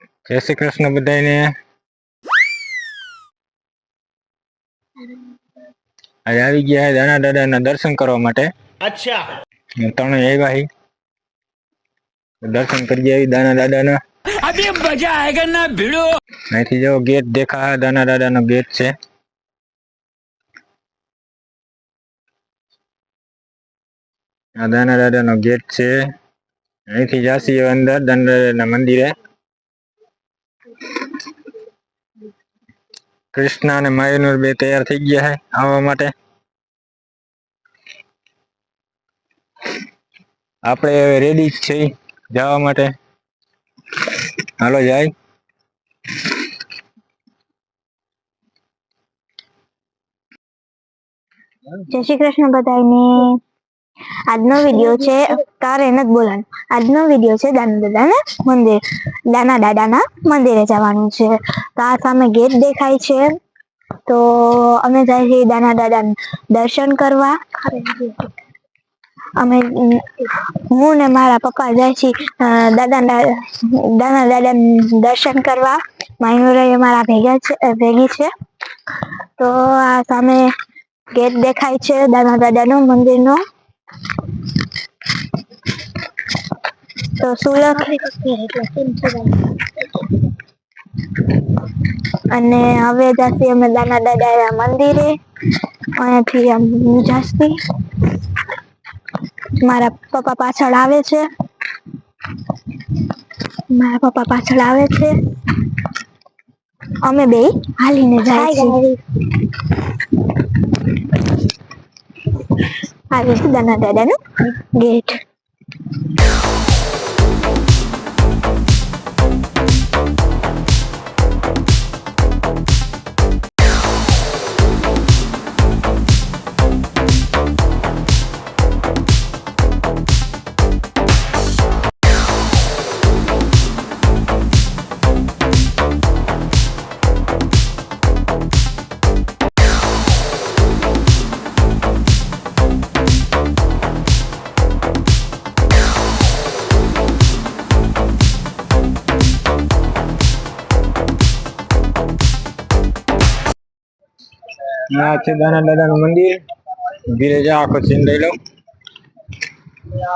જય શ્રી કૃષ્ણ બધાને આજે આવી ગયા દાણા દાદા ના દર્શન કરવા માટે અચ્છા ત્રણ આવ્યા હી દર્શન કરી આવી દાણા દાદા ના અભી મજા આયેગા ના ભીડો અહીંથી જો ગેટ દેખા દાના દાદા નો ગેટ છે આ દાના દાદા નો ગેટ છે અહીંથી જાસી અંદર દાના દાદા ના મંદિરે કૃષ્ણ અને મયુર બે તૈયાર થઈ ગયા છે આવવા માટે. આપણે હવે રેડી જ છીએ જવા માટે. હાલો, જાય. જય શ્રી કૃષ્ણ બધાને આજનો વીડિયો છે તારે નથી બોલાણ આજનો વીડિયો છે દાના દાદાના મંદિર. દાના દાદાના મંદિરે જવાનું છે. તો આ સામે ગેટ દેખાય છે. તો અમે જાય છીએ દાના દાદા દર્શન કરવા. અમે હું ને મારા પપ્પા જાય છીએ દાદા દાના દાદા દર્શન કરવા. માયનુરે મારા ભેગા છે ભેગી છે. તો આ સામે ગેટ દેખાય છે દાદા દાદાનું મંદિરનો. તો સુલખ અને હવે જાસી અમે દાના દાદા મંદિરે અહીંયાથી આમ જાસી મારા પપ્પા પાછળ આવે છે. મારા પપ્પા પાછળ આવે છે. અમે બે હાલીને જાય છીએ. આવી છે દાના દાદાનું ગેટ આ છે દાના દાદાનું મંદિર ધીરે જા આખો સીન લઈ લઉં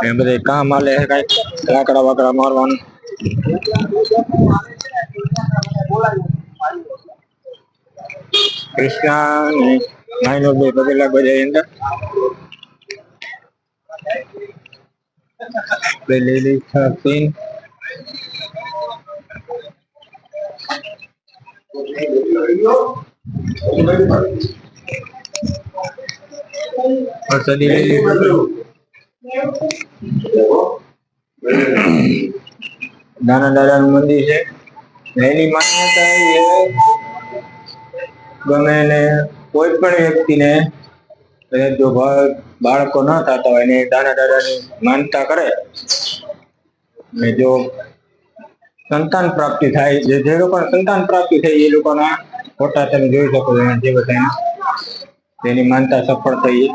એ બધે કામ આલે છે કાંઈક લાકડા વાકડા મારવાનું કૃષ્ણ નાઈનો બે પગે લાગવા જાય અંદર બે લીલી વરસાદી લીલી નાના દાદાનું મંદિર છે. એની માન્યતા એવી ગમે એને કોઈ પણ વ્યક્તિને જો બાળકો ન થતા હોય એને દાદા દાદાની માનતા કરે ને જો સંતાન પ્રાપ્તિ થાય, જે જે લોકોને સંતાન પ્રાપ્તિ થઈ, એ લોકોના ફોટા તમે જોઈ શકો છો જે બધા તેની માનતા સફળ થઈ.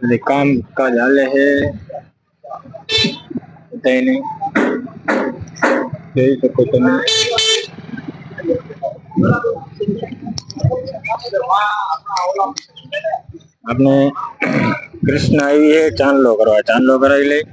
એટલે કામ કાજ હાલે છે બધાયને જોઈ શકો તમે આપણે કૃષ્ણ આવી છે ચાંદલો કરવા ચાંદલો કરાવી લઈ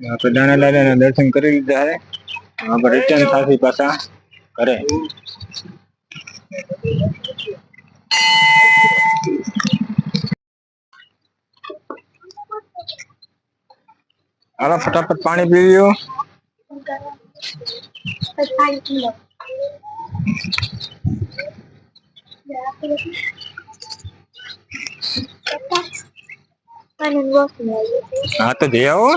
यहाँ पे दाना लाला ना दर्शन कर लीधा है यहाँ पर रिटर्न काफ़ी पैसा करे आला फटाफट पानी पी लियो फटाफट पानी पी लो હા તો જઈ આવો.